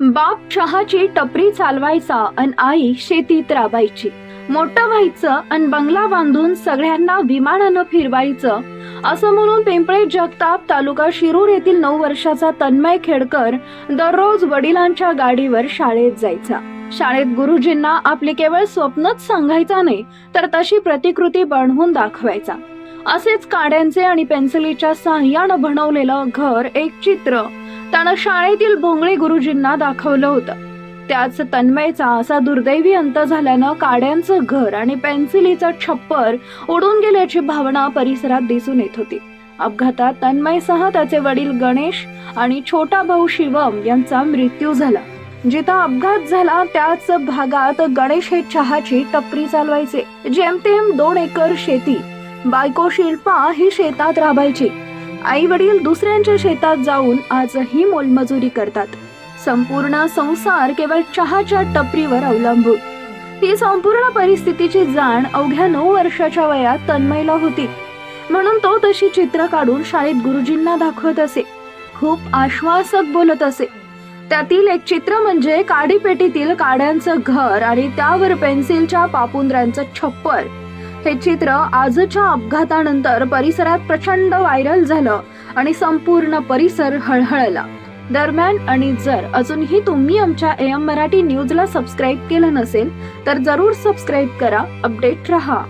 बाप चहाची टपरी चालवायचा अन आई शेतीत राबायची. मोठं व्हायचं अन बंगला बांधून सगळ्यांना विमानानं फिरवायचं. असं म्हणून पिंपळे जगताप तालुका शिरूर येथील नऊ वर्षाचा तन्मय खेडकर दररोज वडिलांच्या गाडीवर शाळेत जायचा. शाळेत गुरुजींना आपली केवळ स्वप्नच सांगायचा नाही तर तशी प्रतिकृती बनवून दाखवायचा. असेच काड्यांचे आणि पेन्सिलीच्या साह्यानं बनवलेलं घर एक चित्र त्यानं शाळेतील भोंगळे गुरुजींना दाखवलं होतं. त्याच तन्मयचा असा दुर्दैवी अंत झाल्यानं काड्यांचं घर आणि पेन्सिलीचं छप्पर उडून गेल्याची भावना परिसरात दिसून येत होती. अपघातात तन्मयसह त्याचे वडील गणेश आणि छोटा भाऊ शिवम यांचा मृत्यू झाला. जिथं अपघात झाला त्याच भागात गणेश हे चहाची टपरी चालवायचे. जेमतेम दोन एकर शेती बायको शिल्पा ही शेतात राबायची. आई वडील दुसऱ्यांच्या शेतात जाऊन आजही मोलमजुरी करतात. संपूर्ण संसार केवळ चहाच्या टपरीवर अवलंबून. ही संपूर्ण परिस्थितीची जाण अवघ्या नऊ वर्षाच्या वयात तन्मयला होती. म्हणून तो तशी चित्र काढून शाळेत गुरुजींना दाखवत असे. खूप आश्वासक बोलत असे. त्यातील एक चित्र म्हणजे काडीपेटीतील काड्यांचं घर आणि त्यावर पेन्सिलच्या पापुंद्र्यांचं छप्पर. हे चित्र आजच्या अपघातानंतर परिसरात प्रचंड व्हायरल झालं आणि संपूर्ण परिसर हळहळला. दरम्यान आणि जर अजूनही तुम्ही आमच्या एम मराठी न्यूजला सबस्क्राईब केलं नसेल तर जरूर सबस्क्राईब करा अपडेट रहा.